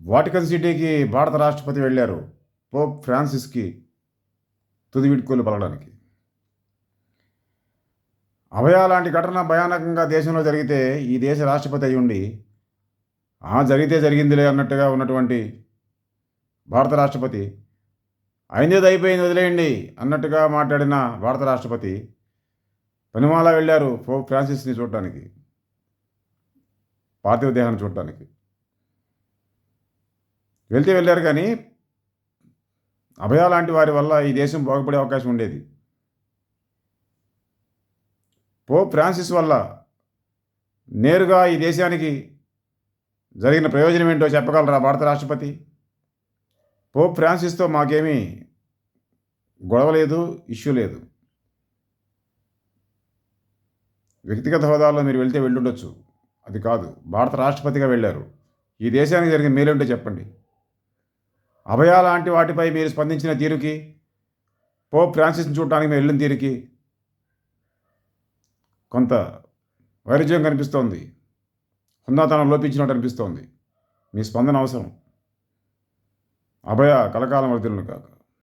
Vatican సిటీకి భారత రాష్ట్రపతి వెళ్ళారు. పోప్ ఫ్రాన్సిస్కి తుది వీడ్కోలు పలకడానికి అభయ లాంటి ఘటన భయానకంగా దేశంలో జరిగితే ఈ దేశ రాష్ట్రపతి అయి ఉండి ఆ జరిగితే జరిగిందిలే అన్నట్టుగా ఉన్నటువంటి భారత రాష్ట్రపతి అయిందేది అయిపోయింది వదిలేయండి అన్నట్టుగా మాట్లాడిన భారత రాష్ట్రపతి పనిమాల వెళ్ళారు పోప్ ఫ్రాన్సిస్ని చూడటానికి పార్థివ దేహాన్ని చూడటానికి వెళ్తే వెళ్ళారు కానీ అభయ లాంటి వారి వల్ల ఈ దేశం బాగుపడే అవకాశం ఉండేది. పోప్ ఫ్రాన్సిస్ వల్ల నేరుగా ఈ దేశానికి జరిగిన ప్రయోజనం ఏంటో చెప్పగలరా భారత రాష్ట్రపతి? పోప్ ఫ్రాన్సిస్తో మాకేమీ గొడవ లేదు ఇష్యూ లేదు. వ్యక్తిగత హోదాలో మీరు వెళ్తే వెళ్ళుండొచ్చు. అది కాదు భారత రాష్ట్రపతిగా వెళ్ళారు. ఈ దేశానికి జరిగిన మేలేంటో చెప్పండి. అభయ లాంటి వాటిపై మీరు స్పందించిన తీరుకి పోప్ ఫ్రాన్సిస్ని చూడటానికి మీరు వెళ్ళిన తీరుకి కొంత వైరుధ్యం కనిపిస్తోంది. హుందాతనం లోపించినట్టు అనిపిస్తోంది. మీ స్పందన అవసరం. అభయ కలకాలం వర్ధులను కాక